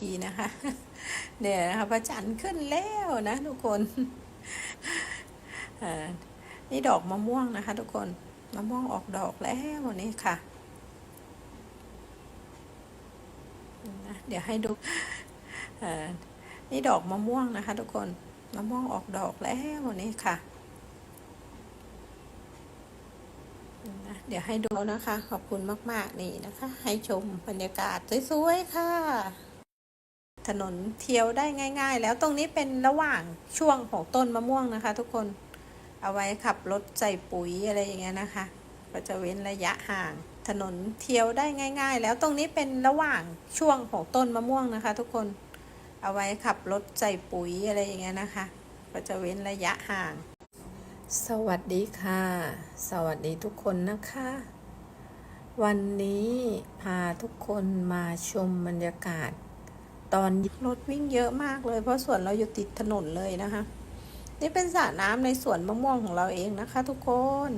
ทีนะคะเนี่ยนะคะพระจันทร์ขึ้นแล้วนะทุกคนนี่ดอกมะม่วงนะคะ ทุกคนมะม่วงออกดอกแล้วนี่ค่ะเดี๋ยวให้ดูนี่ดอกมะม่วงนะคะ ทุกคนมะม่วงออกดอกแล้วนี่ค่ะนะเดี๋ยวให้ดูนะคะ ขอบคุณมาก ๆ นี่นะคะ ให้ชมบรรยากาศสวย ๆ ค่ะ ถนนเที่ยวได้ง่าย ๆ แล้วตรงนี้เป็นระหว่างช่วงของต้นมะม่วงนะคะ ทุกคนเอาไว้ขับรถใส่ปุ๋ยอะไรอย่างเงี้ยนะคะ ก็จะเว้นระยะห่าง ถนนเที่ยวได้ง่าย ๆ แล้วตรงนี้เป็นระหว่างช่วงของต้นมะม่วงนะคะ ทุกคนเอาไว้ขับรถใส่ปุ๋ยอะไรอย่างเงี้ยนะคะ ก็จะเว้นระยะห่าง สวัสดีค่ะ สวัสดีทุกคนนะคะ วันนี้พาทุกคนมาชมบรรยากาศ ตอนรถวิ่งเยอะมากเลย เพราะสวนเราอยู่ติดถนนเลยนะคะ นี่เป็นสระน้ำในสวนมะม่วงของเราเองนะคะ ทุกคน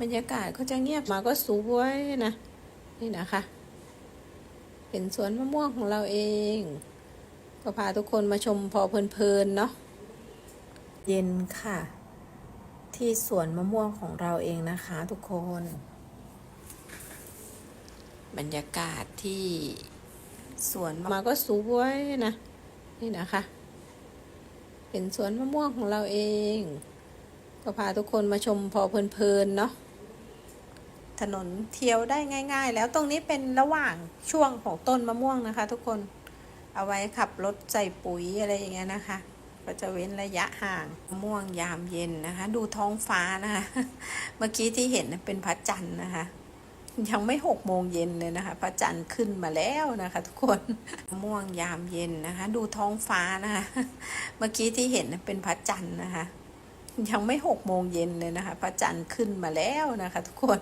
บรรยากาศก็จะเงียบมาก็สวยนะนี่นะคะ เป็นสวนมะม่วงของเราเอง ก็พาทุกคนมาชมพอเพลินๆเนาะเย็นค่ะ ที่สวนมะม่วงของเราเองนะคะ ทุกคน บรรยากาศที่ สวนมาก็สวยนะ นี่นะคะ เป็นสวนมะม่วงของเราเอง ก็พาทุกคนมาชมพอเพลินๆเนาะถนนเที่ยวได้ง่าย ๆ แล้วตรงนี้เป็นระหว่างช่วงของต้นมะม่วงนะคะ ทุกคนเอาไว้ขับรถใส่ปุ๋ยอะไรอย่างเงี้ยนะคะ ก็จะเว้นระยะห่างมะม่วงยามเย็นนะคะ ดูท้องฟ้านะคะ เมื่อกี้ที่เห็นเป็นพระจันทร์นะคะ ยังไม่หกโมงเย็นเลยนะคะ พระจันทร์ขึ้นมาแล้วนะคะ ทุกคนมะม่วงยามเย็นนะคะ ดูท้องฟ้านะคะเมื่อกี้ที่เห็นเป็นพระจันทร์นะคะ ยังไม่หกโมงเย็นเลยนะคะ พระจันทร์ขึ้นมาแล้วนะคะ ทุกคน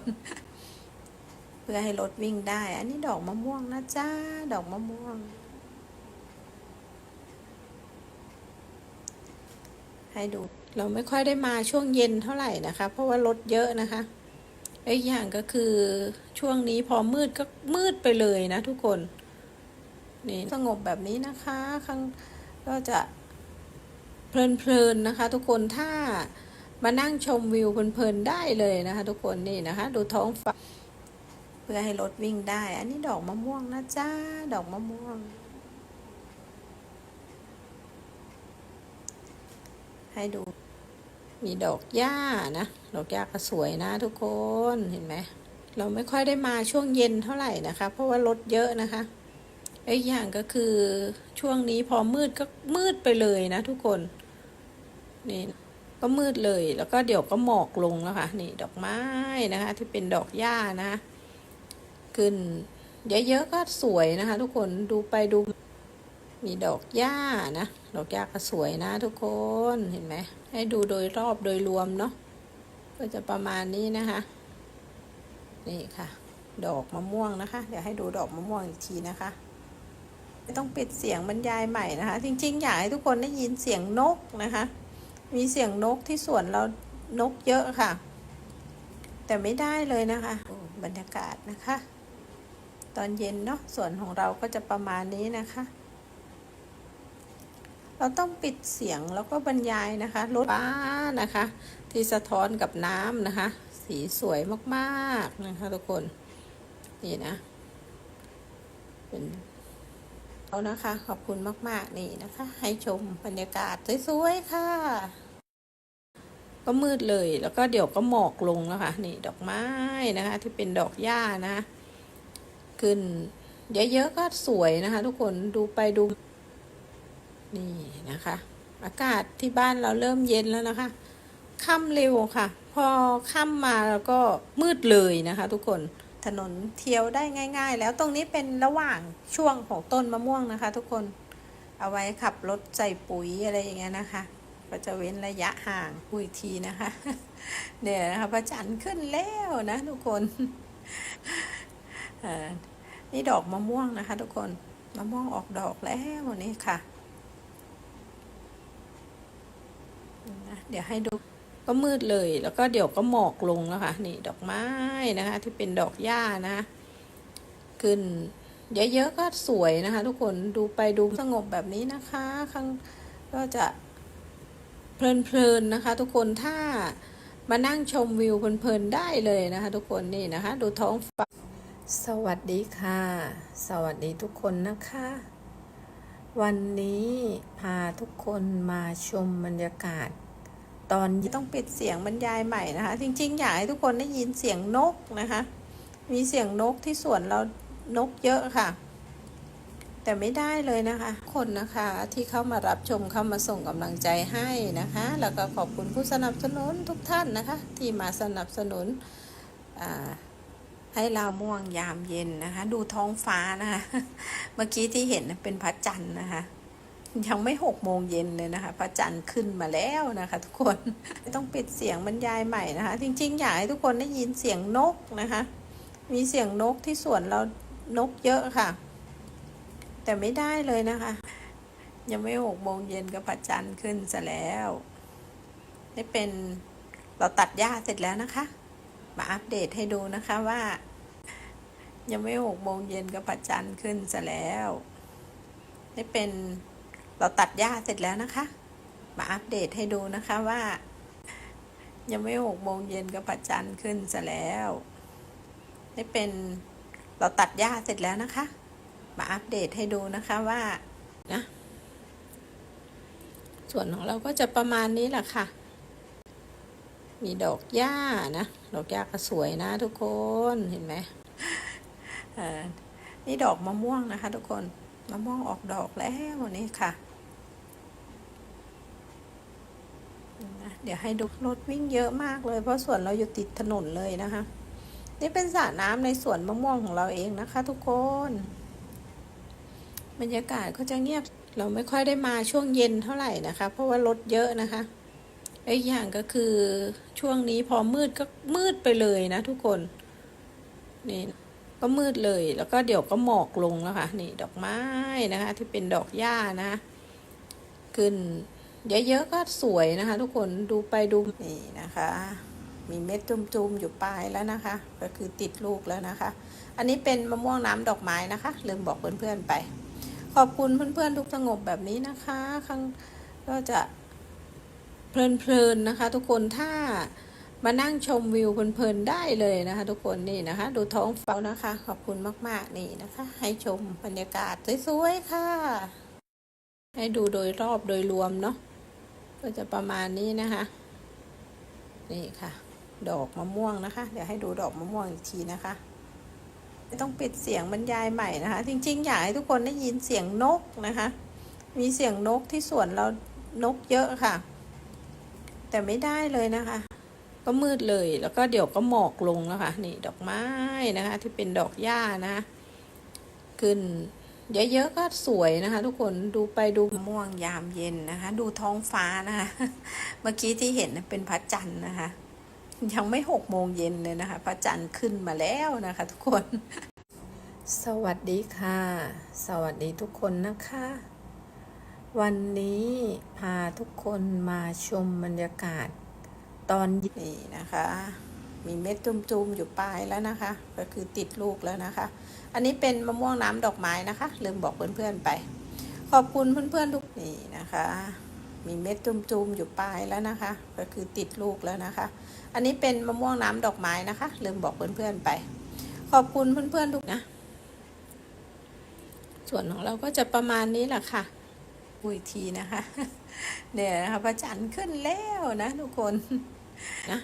เพื่อให้รถวิ่งได้ อันนี้ดอกมะม่วงนะจ้าดอกมะม่วง ให้ดู เราไม่ค่อยได้มาช่วงเย็นเท่าไหร่นะคะ เพราะว่ารถเยอะนะคะ อีกอย่างก็คือช่วงนี้พอมืดก็มืดไปเลยนะทุกคน นี่สงบแบบนี้นะคะข้างก็จะเพลินๆนะคะ ทุกคนถ้ามานั่งชมวิวเพลินๆได้เลยนะคะ ทุกคนนี่นะคะ ดูท้องฟ้าเพื่อให้รถวิ่งได้ อันนี้ดอกมะม่วงนะจ้าดอกมะม่วง ให้ดู มีดอกหญ้านะ ดอกหญ้าก็สวยนะทุกคนเห็นไหมเราไม่ค่อยได้มาช่วงเย็นเท่าไหร่นะคะ เพราะว่ารถเยอะนะคะและอีกอย่างก็คือช่วงนี้พอมืดก็มืดไปเลยนะทุกคนนี่ก็มืดเลยแล้วก็เดี๋ยวก็หมอกลงแล้วค่ะนี่ดอกไม้นะคะ ที่เป็นดอกหญ้านะขึ้นเยอะๆก็สวยนะคะ ทุกคนดูไปดู มีดอกหญ้านะ ดอกหญ้าก็สวยนะทุกคนเห็นไหม ให้ดูโดยรอบโดยรวมเนาะก็จะประมาณนี้นะคะ นี่ค่ะ ดอกมะม่วงนะคะ เดี๋ยวให้ดูดอกมะม่วงอีกทีนะคะไม่ต้องปิดเสียงบรรยายใหม่นะคะ จริงๆ อยากให้ทุกคนได้ยินเสียงนกนะคะ มีเสียงนกที่สวนเรานกเยอะค่ะ แต่ไม่ได้เลยนะคะบรรยากาศนะคะ ตอนเย็นเนาะสวนของเราก็จะประมาณนี้นะคะ เราต้องปิดเสียงแล้วก็บรรยายนะคะรถฟ้านะคะ ที่สะท้อนกับน้ำนะคะ สีสวยมากๆนะคะทุกคนนี่นะเป็นเอานะคะ ขอบคุณมาก ๆ นี่นะคะ ให้ชมบรรยากาศสวยๆค่ะ ก็มืดเลยแล้วก็เดี๋ยวก็หมอกลงแล้วค่ะนี่ดอกไม้นะคะ ที่เป็นดอกหญ้านะ ขึ้น เยอะๆก็สวยนะคะ ทุกคนดูไปดู นี่นะคะ อากาศที่บ้านเราเริ่มเย็นแล้วนะคะค่ำเร็วค่ะ พอค่ำมาแล้วก็มืดเลยนะคะ ทุกคนถนนเที่ยวได้ง่าย ๆ แล้วตรงนี้เป็นระหว่างช่วงของต้นมะม่วงนะคะ ทุกคนเอาไว้ขับรถใส่ปุ๋ยอะไรอย่างเงี้ยนะคะ ก็จะเว้นระยะห่างคุยทีนะคะเนี่ยนะคะพระจันทร์ขึ้นแล้วนะทุกคนนี่ดอกมะม่วงนะคะ ทุกคนมะม่วงออกดอกแล้วนี่ค่ะ นะเดี๋ยวให้ดูก็มืดเลย แล้วก็เดี๋ยวก็หมอกลงแล้วค่ะ นี่ดอกไม้นะคะ ที่เป็นดอกหญ้านะขึ้นเยอะๆก็สวยนะคะ ทุกคนดูไปดูสงบแบบนี้นะคะข้างก็จะเพลินๆนะคะ ทุกคนถ้ามานั่งชมวิวเพลินๆได้เลยนะคะ ทุกคนนี่นะคะ ดูท้องฟ้าสวัสดีค่ะ สวัสดีทุกคนนะคะ วันนี้พาทุกคนมาชมบรรยากาศ ตอนต้องปิดเสียงบรรยายใหม่นะคะ จริงๆ อยากให้ทุกคนได้ยินเสียงนกนะคะ มีเสียงนกที่สวนเรานกเยอะค่ะ แต่ไม่ได้เลยนะคะ คนนะคะที่เข้ามารับชมเข้ามาส่งกำลังใจให้นะคะ แล้วก็ขอบคุณผู้สนับสนุนทุกท่านนะคะ ที่มาสนับสนุนอ่า ให้เราม่วงยามเย็นนะคะ ดูท้องฟ้านะคะ เมื่อกี้ที่เห็นเป็นพระจันทร์นะคะ ยังไม่หกโมงเย็นเลยนะคะ พระจันทร์ขึ้นมาแล้วนะคะ ทุกคนต้องปิดเสียงบรรยายใหม่นะคะ จริงๆอยากให้ทุกคนได้ยินเสียงนกนะคะ มีเสียงนกที่สวนเรานกเยอะค่ะ แต่ไม่ได้เลยนะคะ ยังไม่หกโมงเย็นก็พระจันทร์ขึ้นซะแล้วนี่เป็นเราตัดหญ้าเสร็จแล้วนะคะ มาอัปเดตให้ดูนะคะว่า ยังไม่หกโมงเย็นก็พระจันขึ้นซะแล้วนี่เป็นเราตัดหญ้าเสร็จแล้วนะคะ มาอัปเดตให้ดูนะคะว่า ยังไม่หกโมงเย็นก็พระจันขึ้นซะแล้วนี่เป็นเราตัดหญ้าเสร็จแล้วนะคะ มาอัปเดตให้ดูนะคะว่านะส่วนของเราก็จะประมาณนี้แหละค่ะ มีดอกหญ้านะ ดอกหญ้าก็สวยนะทุกคนเห็นไหมนี่ดอกมะม่วงนะคะ ทุกคนมะม่วงออกดอกแล้วนี่ค่ะนะเดี๋ยวให้ดูรถวิ่งเยอะมากเลย เพราะสวนเราอยู่ติดถนนเลยนะคะ นี่เป็นสระน้ำในสวนมะม่วงของเราเองนะคะ ทุกคน บรรยากาศก็จะเงียบเราไม่ค่อยได้มาช่วงเย็นเท่าไหร่นะคะ เพราะว่ารถเยอะนะคะ อีกอย่างก็คือช่วงนี้พอมืดก็มืดไปเลยนะทุกคน นี่ก็มืดเลยแล้วก็เดี๋ยวก็หมอกลงแล้วค่ะ นี่ดอกไม้นะคะ ที่เป็นดอกหญ้านะขึ้นเยอะๆก็สวยนะคะ ทุกคนดูไปดูนี่นะคะ มีเม็ดจุ่มๆอยู่ปลายแล้วนะคะ ก็คือติดลูกแล้วนะคะ อันนี้เป็นมะม่วงน้ำดอกไม้นะคะ ลืมบอกเพื่อนๆไป ขอบคุณเพื่อนๆทุกสงบแบบนี้นะคะข้างก็จะ เพลินๆนะคะทุกคนถ้ามานั่งชมวิวเพลินๆได้เลยนะคะ ทุกคนนี่นะคะ ดูท้องฟ้านะคะ ขอบคุณมากๆนี่นะคะ ให้ชมบรรยากาศสวยๆค่ะ ให้ดูโดยรอบโดยรวมเนาะก็จะประมาณนี้นะคะ นี่ค่ะ ดอกมะม่วงนะคะ เดี๋ยวให้ดูดอกมะม่วงอีกทีนะคะต้องปิดเสียงบรรยายใหม่นะคะ จริงๆอยากให้ทุกคนได้ยินเสียงนกนะคะ มีเสียงนกที่สวนเรานกเยอะค่ะ แต่ไม่ได้เลยนะคะ ก็มืดเลยแล้วก็เดี๋ยวก็หมอกลงแล้วค่ะนี่ดอกไม้นะคะ ที่เป็นดอกหญ้านะขึ้นเยอะๆก็สวยนะคะ ทุกคนดูไปดูม่วงยามเย็นนะคะ ดูท้องฟ้านะคะ เมื่อกี้ที่เห็นเป็นพระจันทร์นะคะ ยังไม่หกโมงเย็นเลยนะคะ พระจันทร์ขึ้นมาแล้วนะคะ ทุกคน สวัสดีค่ะ สวัสดีทุกคนนะคะ วันนี้พาทุกคนมาชมบรรยากาศตอนนี่นะคะ มีเม็ดจุ่มๆอยู่ปลายแล้วนะคะ ก็คือติดลูกแล้วนะคะ อันนี้เป็นมะม่วงน้ำดอกไม้นะคะ ลืมบอกเพื่อนๆไป ขอบคุณเพื่อนๆทุกนี่นะคะ มีเม็ดจุ่มๆอยู่ปลายแล้วนะคะ ก็คือติดลูกแล้วนะคะ อันนี้เป็นมะม่วงน้ำดอกไม้นะคะ ลืมบอกเพื่อนๆไป ขอบคุณเพื่อนๆทุกนะ ส่วนของเราก็จะประมาณนี้แหละค่ะ อุยทีนะคะเนี่ยนะคะพระจันทร์ขึ้นแล้วนะทุกคนนะ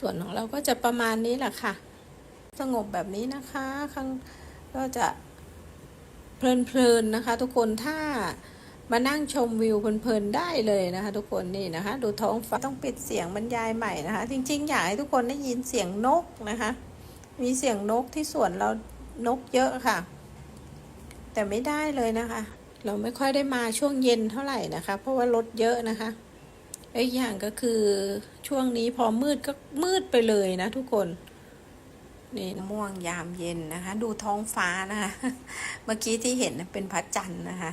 ส่วนของเราก็จะประมาณนี้แหละค่ะ สงบแบบนี้นะคะข้างก็จะเพลินๆนะคะ ทุกคนถ้ามานั่งชมวิวเพลินๆได้เลยนะคะ ทุกคนนี่นะคะ ดูท้องฟ้าต้องปิดเสียงบรรยายใหม่นะคะ จริงๆอยากให้ทุกคนได้ยินเสียงนกนะคะ มีเสียงนกที่สวนเรานกเยอะค่ะ แต่ไม่ได้เลยนะคะ เราไม่ค่อยได้มาช่วงเย็นเท่าไหร่นะคะ เพราะว่ารถเยอะนะคะอีกอย่างก็คือช่วงนี้พอมืดก็มืดไปเลยนะทุกคนนี่ม่วงยามเย็นนะคะ ดูท้องฟ้านะคะ เมื่อกี้ที่เห็นเป็นพระจันทร์นะคะ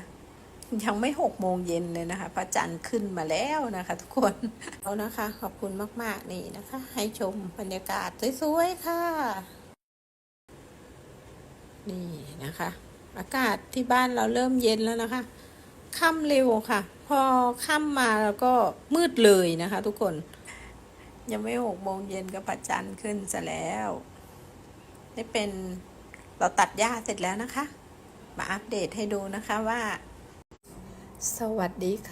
ยังไม่หกโมงเย็นเลยนะคะ พระจันทร์ขึ้นมาแล้วนะคะ ทุกคนเอานะคะ ขอบคุณมาก ๆ นี่นะคะ ให้ชมบรรยากาศสวย ๆ ค่ะ นี่นะคะ อากาศที่บ้านเราเริ่มเย็นแล้วนะคะ ค่ำเร็วค่ะ พอค่ำมาแล้วก็มืดเลยนะคะ ทุกคน ยังไม่หกโมงเย็นก็ประจันขึ้นซะแล้วนี่เป็นเราตัดหญ้าเสร็จแล้วนะคะ มาอัปเดตให้ดูนะคะว่า สวัสดีค่ะ